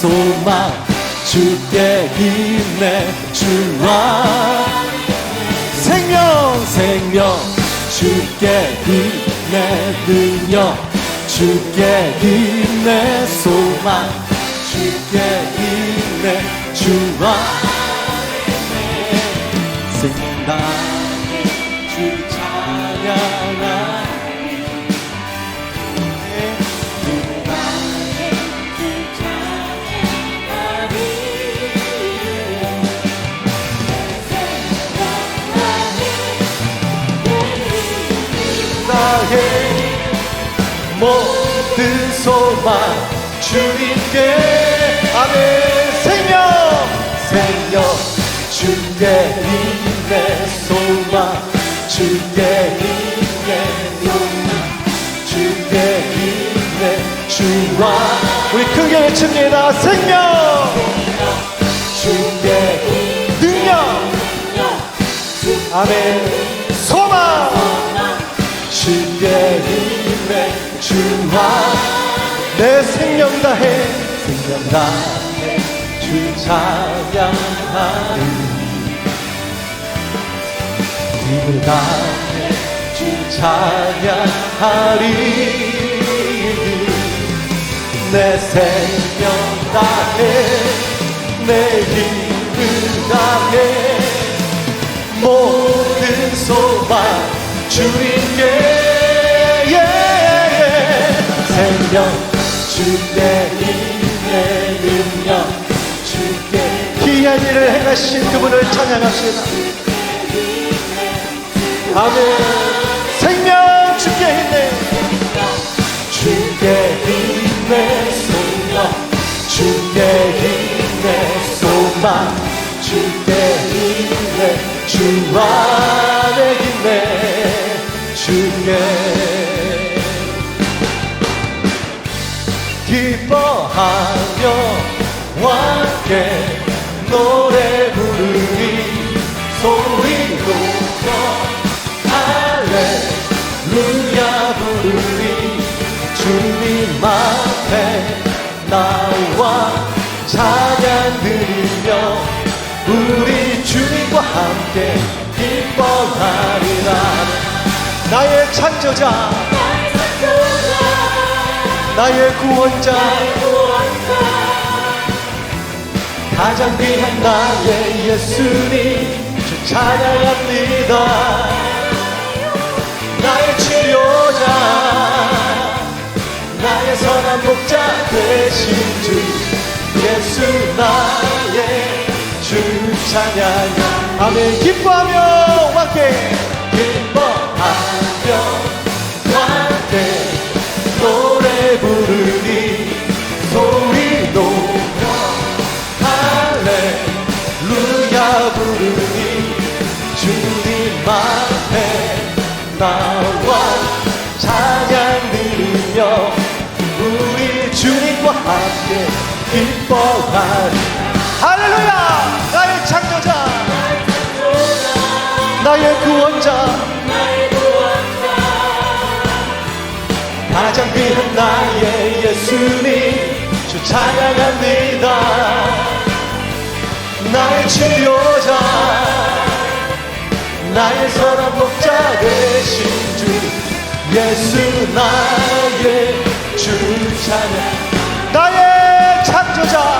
소망 주께 힘내 주와. 생명 생명 주께 힘내 능력 주께 힘내 소망 주께 힘내 주와. 생각 나의 모든 소망 주님께. 아멘. 생명. 생명. 주께 힘내 소망. 주께 힘내 소망. 주께 힘내 주와. 우리 크게 외칩니다. 생명. 주께 능력. 아멘. 소망 주께 힘내 주와 내 생명 다해. 생명 다해. 주 찬양하리. 힘을 다해. 주 찬양하리. 내 생명 다해. 내 힘을 다해. 모든 소망 주님께 예, 예. 생명 주께 힘내 능력 주께 기이한 일을 행하신 그분을 찬양합시다. 아멘. 생명 주께 힘내 주께 힘내 소망 주께 힘내 소망. 주께 힘내 주안 우리 주님과 함께 기뻐하리라. 나의 창조자 나의 구원자 가장 귀한 나의 예수님 주 찬양합니다. 나의 치료자 나의 선한 목자 되신 주 예수 주 찬양 아멘. 기뻐하며 함께. 기뻐하며 함께 노래 부르니 소리 높여 할렐루야 부르니 주님 앞에 나와 찬양 드리며 우리 주님과 함께 기뻐하리 할렐루야! 나의 창조자! 나의 구원자! 가장 귀한 나의 예수님 주 찬양합니다. 나의 치료자! 나의 선한 목자 되신 주 예수 나의 주 찬양 나의 창조자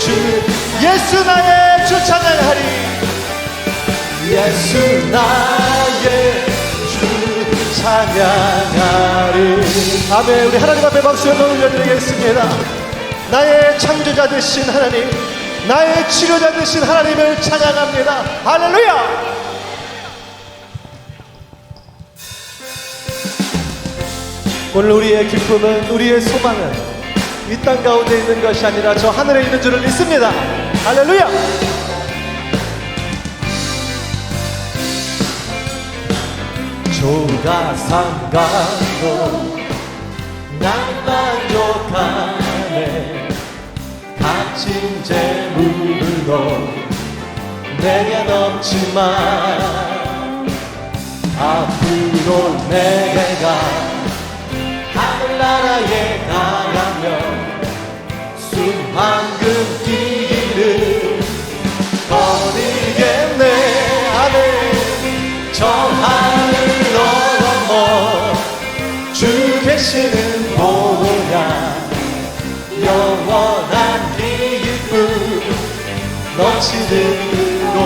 주 예수 나의 주 찬양하리. 예수 나의 주 찬양하리. 아멘. 우리 하나님 앞에 박수 한번 올려드리겠습니다. 나의 창조자 되신 하나님 나의 치료자 되신 하나님을 찬양합니다. 할렐루야! 오늘 우리의 기쁨은 우리의 소망은 이 땅 가운데 있는 것이 아니라 저 하늘에 있는 줄을 믿습니다. 할렐루야! 조가상가로 난 만족하네 값진 재물로 내게 넘지만 앞으로 내가 하늘나라에 수만금 길을 거리겠네. 아멘. 저 하늘 넘어 주 계시는 모양 영원한 기쁨 넘치는 그곳.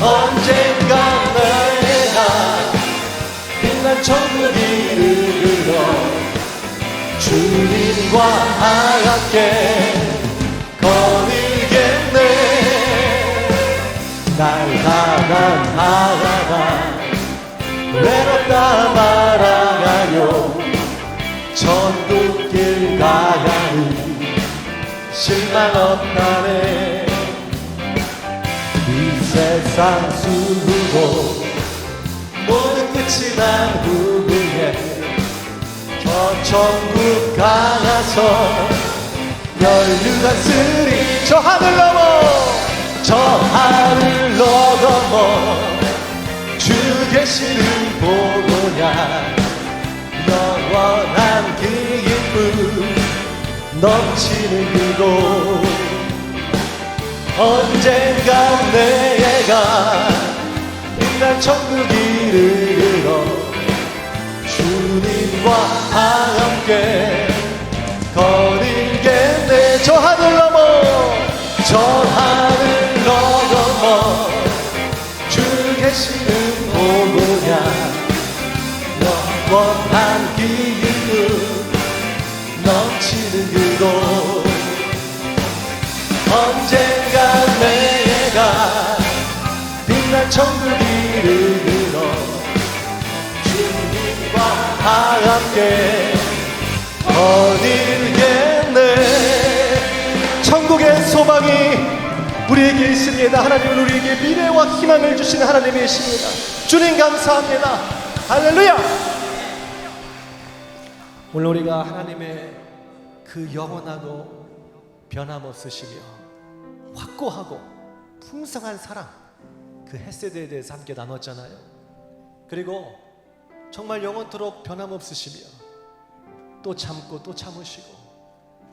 언젠가 내가 빛난 천국 이르러 주님과 함께 거니겠네. 날 하나 하나 외롭다 말아가요? 천국길 가야니 실망 없다네. 이 세상 수고 모든 끝이 난저 천국 가서 열류한 스리. 저 하늘 넘어! 저 하늘 넘어! 주 계시는 보고야 영원한 기쁨 넘치는 그곳. 언젠가 내가 빛난 천국 이르러 주님과 함께 거리겠네 저 하늘 넘어 저 하늘 넘어. 주 계시는 보고야 영원한 기쁨 넘치는 그곳. 언젠가 내가 빛난 천국 이르 함께 어디겠네. 천국의 소망이 우리에게 있습니다. 하나님은 우리에게 미래와 희망을 주시는 하나님이십니다. 주님 감사합니다. 할렐루야. 오늘 우리가 하나님의 그 영원하고 변함없으시며 확고하고 풍성한 사랑 그 햇세대에 대해서 함께 나눴잖아요. 그리고 정말 영원토록 변함없으시며 또 참고 또 참으시고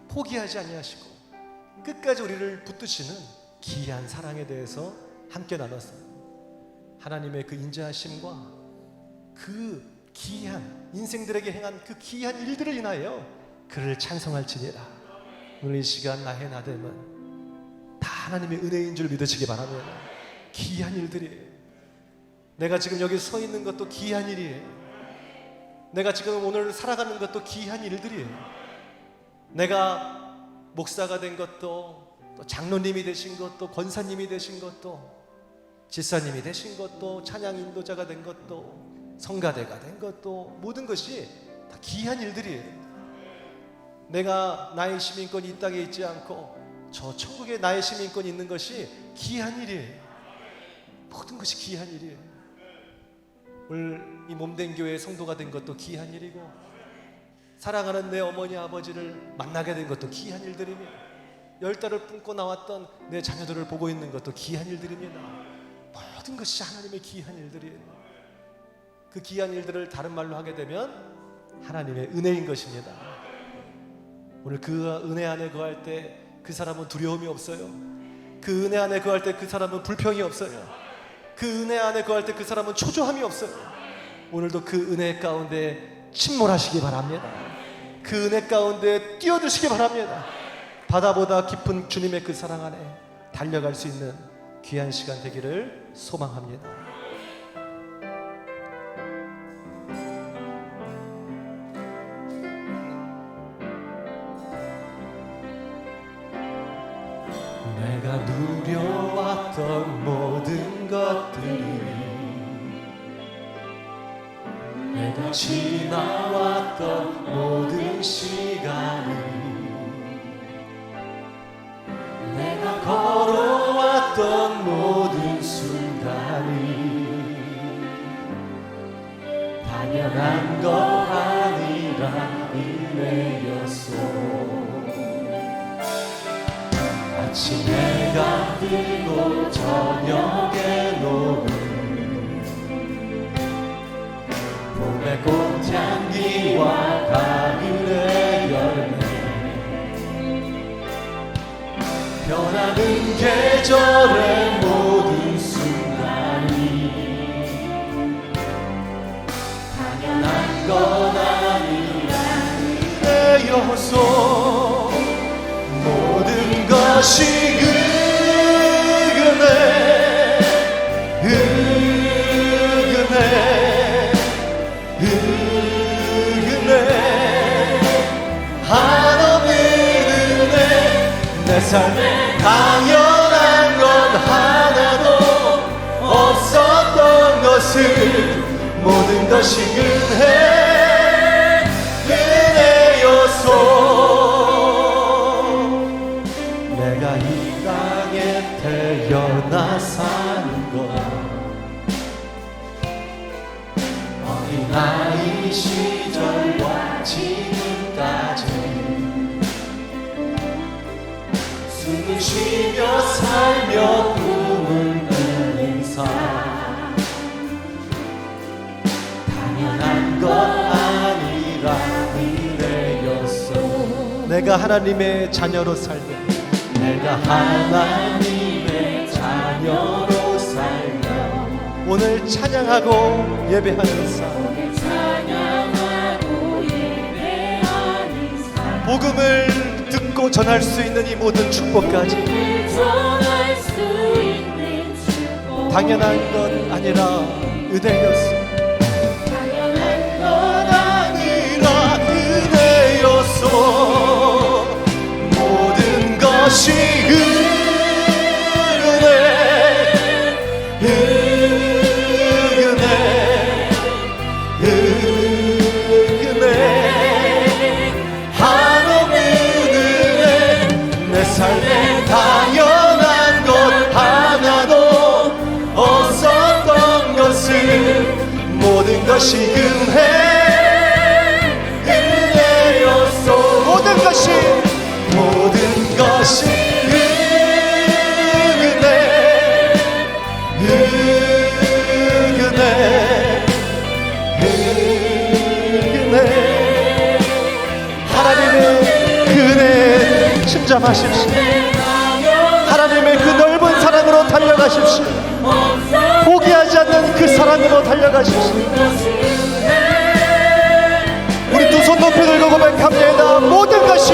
포기하지 아니하시고 끝까지 우리를 붙드시는 기이한 사랑에 대해서 함께 나눴어요. 하나님의 그 인자하심과 그 기이한 인생들에게 행한 그 기이한 일들을 인하여 그를 찬송할지니라. 오늘 이 시간 나의 나됨은 다 하나님의 은혜인 줄 믿으시기 바랍니다. 기이한 일들이에요. 내가 지금 여기 서 있는 것도 기이한 일이에요. 내가 지금 오늘 살아가는 것도 기이한 일들이에요. 내가 목사가 된 것도 또 장로님이 되신 것도 권사님이 되신 것도 지사님이 되신 것도 찬양 인도자가 된 것도 성가대가 된 것도 모든 것이 다 기이한 일들이에요. 내가 나의 시민권이 이 땅에 있지 않고 저 천국에 나의 시민권이 있는 것이 기이한 일이에요. 모든 것이 기이한 일이에요. 오늘 이 몸된 교회의 성도가 된 것도 기이한 일이고 사랑하는 내 어머니 아버지를 만나게 된 것도 기이한 일들입니다. 열 달을 품고 나왔던 내 자녀들을 보고 있는 것도 기이한 일들입니다. 모든 것이 하나님의 기이한 일들이에요. 그 기이한 일들을 다른 말로 하게 되면 하나님의 은혜인 것입니다. 오늘 그 은혜 안에 거할 때 그 사람은 두려움이 없어요. 그 은혜 안에 거할 때 그 사람은 불평이 없어요. 그 은혜 안에 거할 때 그 사람은 초조함이 없어요. 오늘도 그 은혜 가운데 침몰하시기 바랍니다. 그 은혜 가운데 뛰어드시기 바랍니다. 바다보다 깊은 주님의 그 사랑 안에 달려갈 수 있는 귀한 시간 되기를 소망합니다. 내가 누려왔던 모든 것들이 내가 지나왔던 모든 시간을 내가 걸어왔던 모든 순간이 당연한 거 아니라 은혜였어 아침에 가들고 저녁에 녹음. 봄의 꽃향기와 가을의 열매. 변하는 계절의 모든 순간이 당연한 건 아니라 은혜여서 모든 것이 내 삶에 당연한 건 하나도 없었던 것을 모든 것이 은혜 내가 하나님의 자녀로 살며 내가 하나님의 자녀로 살며 오늘 찬양하고 예배하는 삶. 복음을 듣고 전할 수 있는 이 모든 축복까지 전할 수 있는 축복 당연한 건 아니라 당연 것이 은혜 은혜 은혜 한없는 은혜 내 삶에 당연한 것 하나도 없었던 것을 모든 것이 은혜 은혜였소. 모든 것이 모든 것이 은혜 은혜 은혜 하나님의 그 은혜 침잠하십시오. 하나님의 그 넓은 사랑으로 달려가십시오. 포기하지 않는 그 사랑으로 달려가십시오. 우리 두 손 높이 들고 고백합니다. 모든 것이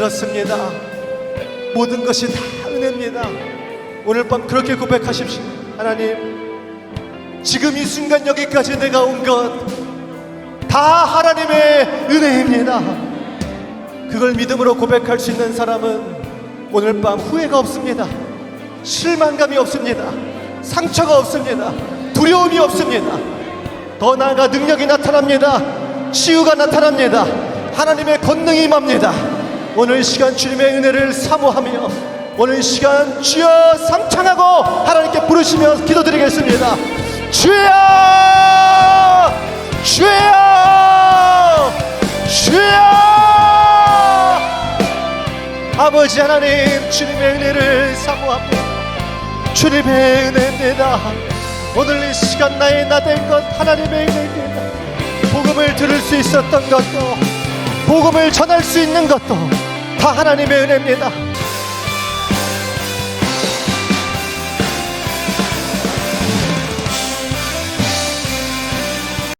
그렇습니다 모든 것이 다 은혜입니다 오늘 밤 그렇게 고백하십시오 하나님 지금 이 순간 여기까지 내가 온 것 다 하나님의 은혜입니다. 그걸 믿음으로 고백할 수 있는 사람은 오늘 밤 후회가 없습니다. 실망감이 없습니다. 상처가 없습니다. 두려움이 없습니다. 더 나아가 능력이 나타납니다. 치유가 나타납니다. 하나님의 권능이 임합니다. 오늘 시간 주님의 은혜를 사모하며 오늘 시간 주여 삼창하고 하나님께 부르시며 기도드리겠습니다. 주여! 주여! 주여! 아버지 하나님 주님의 은혜를 사모합니다. 주님의 은혜입니다. 오늘 이 시간 나의 나 된 것 하나님의 은혜입니다. 복음을 들을 수 있었던 것도 복음을 전할 수 있는 것도 다 하나님의 은혜입니다.